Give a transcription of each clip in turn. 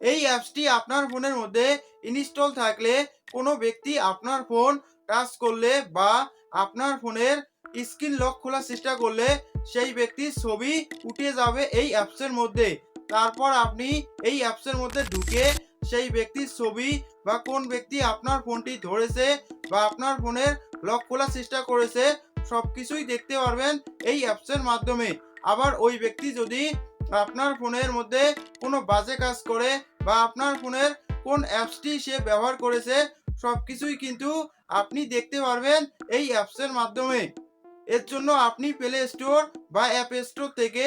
এই অ্যাপসটি আপনার ফোনের মধ্যে ইনস্টল থাকলে কোনো ব্যক্তি আপনার ফোন টাচ করলে বা আপনার ফোনের স্ক্রিন লক খোলার চেষ্টা করলে সেই ব্যক্তির ছবি উঠে যাবে এই অ্যাপসের মধ্যে। তারপর আপনি এই অ্যাপসের মধ্যে ঢুকে সেই ব্যক্তির ছবি বা কোন ব্যক্তি আপনার ফোনটি ধরেছে বা আপনার ফোনের লক খোলার চেষ্টা করেছে সব কিছুই দেখতে পারবেন এই অ্যাপসের মাধ্যমে। আবার ওই ব্যক্তি যদি আপনার ফোনের মধ্যে কোনো বাজে কাজ করে বা আপনার ফোনের কোন অ্যাপসটি সে ব্যবহার করেছে সব কিছুই কিন্তু আপনি দেখতে পারবেন এই অ্যাপসের মাধ্যমে। এর জন্য আপনি প্লে স্টোর বা অ্যাপ স্টোর থেকে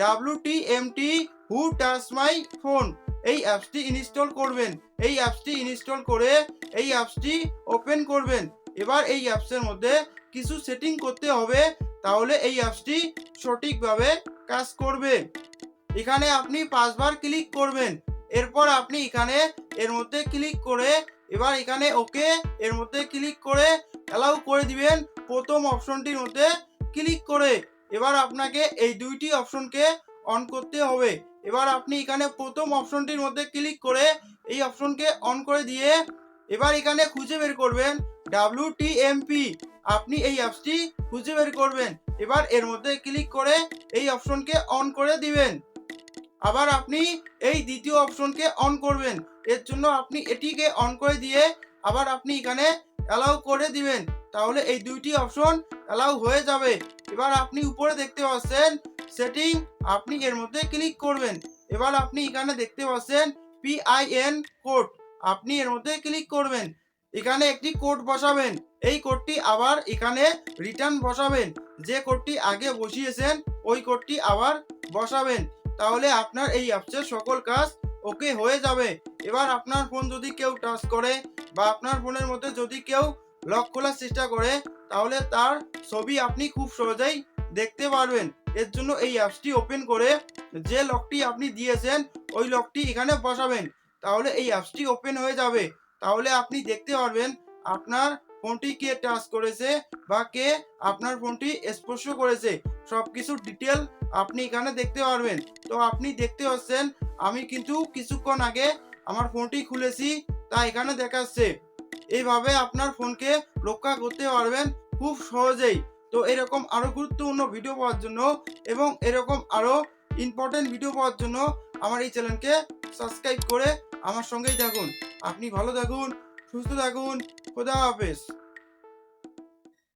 W T M T who touch my phone এই অ্যাপসটি ইনস্টল করবেন। এই অ্যাপসটি ইনস্টল করে এই অ্যাপসটি ওপেন করবেন। এবার এই অ্যাপসের মধ্যে কিছু সেটিং করতে হবে, তাহলে এই অ্যাপসটি সঠিকভাবে কাজ করবে। এখানে আপনি পাঁচবার ক্লিক করবেন। এরপর আপনি এখানে এর মধ্যে ক্লিক করে, এবার এখানে ওকে এর মধ্যে ক্লিক করে অ্যালাউ করে দিবেন। প্রথম অপশনটির মধ্যে ক্লিক করে। এবার আপনাকে এই দুইটি অপশনকে অন করতে হবে। এবার আপনি এখানে প্রথম অপশনটির মধ্যে ক্লিক করে এই অপশনকে অন করে দিয়ে এবার এখানে খুঁজে বের করবেন ডাব্লিউ আপনি এই অ্যাপসটি খুঁজে বের করবেন। এবার এর মধ্যে ক্লিক করে এই অপশনকে অন করে দিবেন। আবার আপনি এই দ্বিতীয় অপশনকে অন করবেন। এর জন্য আপনি এটিকে অন করে দিয়ে আবার আপনি এখানে অ্যালাউ করে দিবেন। তাহলে এই দুইটি অপশন অ্যালাউ হয়ে যাবে। এবার আপনি উপরে দেখতে পাচ্ছেন সেটিং আপনি এর মধ্যে ক্লিক করবেন। এবার আপনি এখানে দেখতে পাচ্ছেন পিআইএন কোড আপনি এর মধ্যে ক্লিক করবেন। এখানে একটি কোড বসাবেন। এই কোডটি আবার এখানে রিটার্ন বসাবেন। যে কোডটি আগে বসিয়েছেন, ওই কোডটি আবার বসাবেন। তাহলে আপনার এই অ্যাপসের সকল কাজ ওকে হয়ে যাবে। এবার আপনার ফোন যদি কেউ টাচ করে বা আপনার ফোনের মধ্যে যদি কেউ লক খোলার চেষ্টা করে, তাহলে তার ছবি আপনি খুব সহজেই দেখতে পারবেন। এর জন্য এই অ্যাপসটি ওপেন করে যে লকটি আপনি দিয়েছেন, ওই লকটি এখানে বসাবেন। তাহলে এই অ্যাপসটি ওপেন হয়ে যাবে। তাহলে আপনি দেখতে পারবেন আপনার ফোনটি কে টাচ করেছে বা কে আপনার ফোনটি স্পর্শ করেছে। সব কিছু ডিটেল আপনি এখানে দেখতে পারবেন। তো আপনি দেখতে পাচ্ছেন, আমি কিন্তু কিছুক্ষণ আগে আমার ফোনটি খুলেছি তা এখানে দেখাচ্ছে। এইভাবে আপনার ফোনকে রক্ষা করতে পারবেন খুব সহজেই। তো এরকম আরও গুরুত্বপূর্ণ ভিডিও পাওয়ার জন্য এবং এরকম আরও ইম্পর্টেন্ট ভিডিও পাওয়ার জন্য আমার এই চ্যানেলকে সাবস্ক্রাইব করে আমার সঙ্গেই থাকুন। আপনি ভালো থাকুন, সুস্থ থাকুন, খোদা হাফেজ।